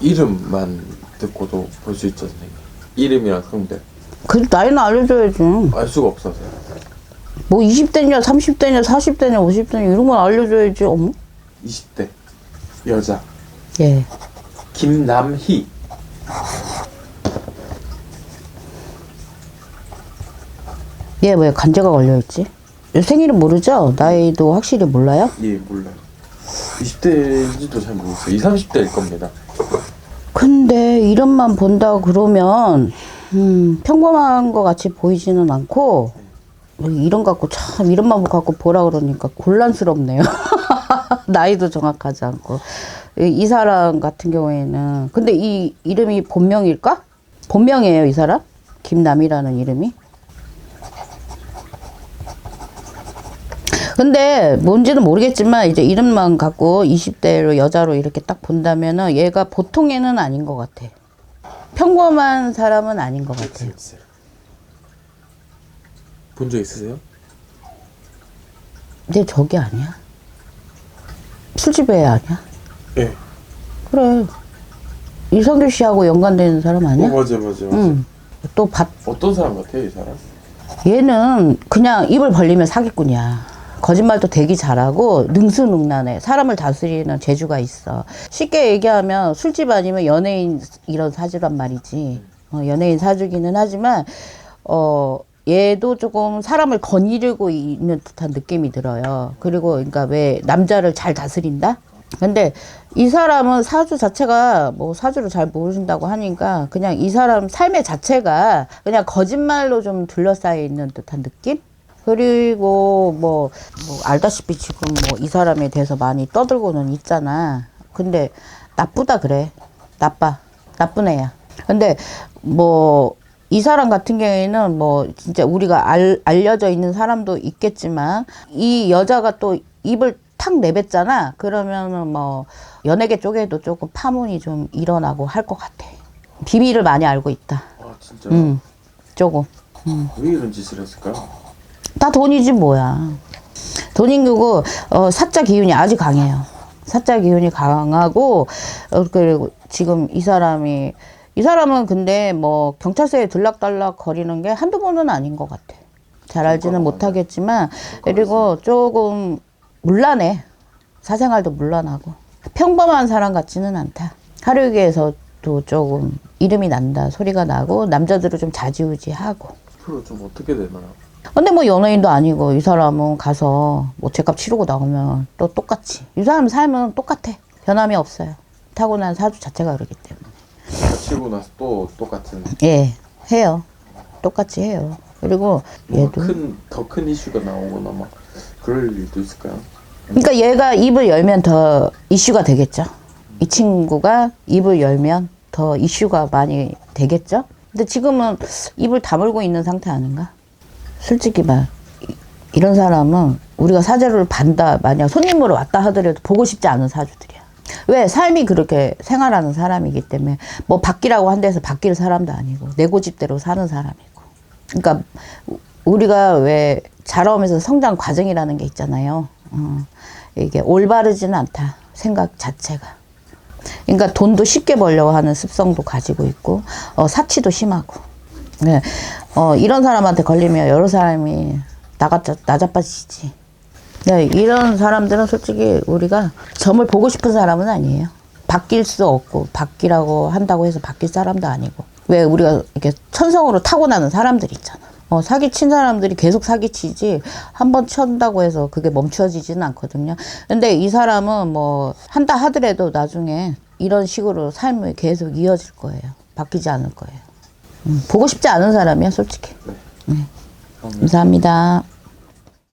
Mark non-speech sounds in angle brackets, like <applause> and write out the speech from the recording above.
이름만 듣고도 볼 수 있죠 선생님 이름이랑 성별 그 나이는 알려줘야지. 알 수가 없어서요 뭐 20대냐, 30대냐, 40대냐, 50대냐 이런 건 알려줘야지. 어머? 20대 여자 예. 김남희 얘왜 간제가 걸려있지? 생일은 모르죠? 나이도 확실히 몰라요? 예 몰라요 20대인지도 잘 모르겠어요 20, 30대일 겁니다 근데 이름만 본다 그러면 음, 평범한 것 같이 보이지는 않고 이름 갖고 참 이름만 갖고 보라 그러니까 곤란스럽네요. <laughs> 나이도 정확하지 않고 이, 이 사람 같은 경우에는 근데 이 이름이 본명일까? 본명이에요 이 사람? 김남이라는 이름이? 근데 뭔지는 모르겠지만 이제 이름만 갖고 20대로 여자로 이렇게 딱 본다면은 얘가 보통 애는 아닌 것 같아. 평범한 사람은 아닌 것 같아. 재밌어요 본적 있으세요? 근데 저기 아니야? 술집애 아니야? 예 그래. 이성규 씨하고 연관되는 사람 어, 아니야? 맞아 맞아 맞아 응. 또 밭, 어떤 사람 같아요 이 사람? 얘는 그냥 입을 벌리면 사기꾼이야. 거짓말도 되게 잘하고 능수능란해. 사람을 다스리는 재주가 있어. 쉽게 얘기하면 술집 아니면 연예인 이런 사주란 말이지. 어, 연예인 사주기는 하지만 어 얘도 조금 사람을 거느리고 있는 듯한 느낌이 들어요. 그리고 그러니까 왜 남자를 잘 다스린다? 근데 이 사람은 사주 자체가 뭐 사주를 잘 모르신다고 하니까 그냥 이 사람 삶의 자체가 그냥 거짓말로 좀 둘러싸여 있는 듯한 느낌? 그리고 뭐, 뭐 알다시피 지금 뭐 이 사람에 대해서 많이 떠들고는 있잖아. 근데 나쁘다 그래. 나빠. 나쁜 애야. 근데 뭐 이 사람 같은 경우에는 뭐 진짜 우리가 알, 알려져 있는 사람도 있겠지만 이 여자가 또 입을 탁 내뱉잖아. 그러면은 뭐 연예계 쪽에도 조금 파문이 좀 일어나고 할 것 같아. 비밀을 많이 알고 있다. 아 진짜 음, 조금. 왜 이런 짓을 했을까요? 다 돈이지 뭐야. 돈인 거고 어, 사자 기운이 아주 강해요. 사자 기운이 강하고 어, 그리고 지금 이 사람이 이 사람은 근데 뭐 경찰서에 들락달락 거리는 게 한두 번은 아닌 것 같아. 잘 알지는 못하겠지만 그리고 조금 물란해. 사생활도 물란하고 평범한 사람 같지는 않다. 하루에게서도 조금 이름이 난다 소리가 나고 남자들을 좀 자지우지하고 앞으로 좀 어떻게 되나요? 근데 뭐 연예인도 아니고 이 사람은 가서 뭐 죄값 치르고 나오면 또 똑같이. 이 사람 삶은 똑같아. 변함이 없어요. 타고난 사주 자체가 그러기 때문에. 치고 나서 또 똑같은. 예 해요. 똑같이 해요. 그리고 얘도 뭐큰더 큰 이슈가 나오거나 막 그럴 일도 있을까요? 그러니까 얘가 입을 열면 더 이슈가 되겠죠. 이 친구가 입을 열면 더 이슈가 많이 되겠죠. 근데 지금은 입을 다물고 있는 상태 아닌가 솔직히 말 이- 이런 사람은 우리가 사제를 반다 만약 손님으로 왔다 하더라도 보고 싶지 않은 사주들이야. 왜 삶이 그렇게 생활하는 사람이기 때문에 뭐 바뀌라고 한 데서 바뀔 사람도 아니고 내 고집대로 사는 사람이고. 그러니까 우- 우리가 왜 자라오면서 성장 과정이라는 게 있잖아요. 어, 이게 올바르지는 않다 생각 자체가. 그러니까 돈도 쉽게 벌려고 하는 습성도 가지고 있고 어, 사치도 심하고. 네. 어, 이런 사람한테 걸리면 여러 사람이 나가자, 나자빠지지. 네, 이런 사람들은 솔직히 우리가 점을 보고 싶은 사람은 아니에요. 바뀔 수 없고, 바뀌라고 한다고 해서 바뀔 사람도 아니고. 왜 우리가 이렇게 천성으로 타고나는 사람들 있잖아. 어, 사기친 사람들이 계속 사기치지, 한 번 쳤다고 해서 그게 멈춰지지는 않거든요. 근데 이 사람은 뭐, 한다 하더라도 나중에 이런 식으로 삶이 계속 이어질 거예요. 바뀌지 않을 거예요. 음, 보고 싶지 않은 사람이야, 솔직히. 네. 감사합니다.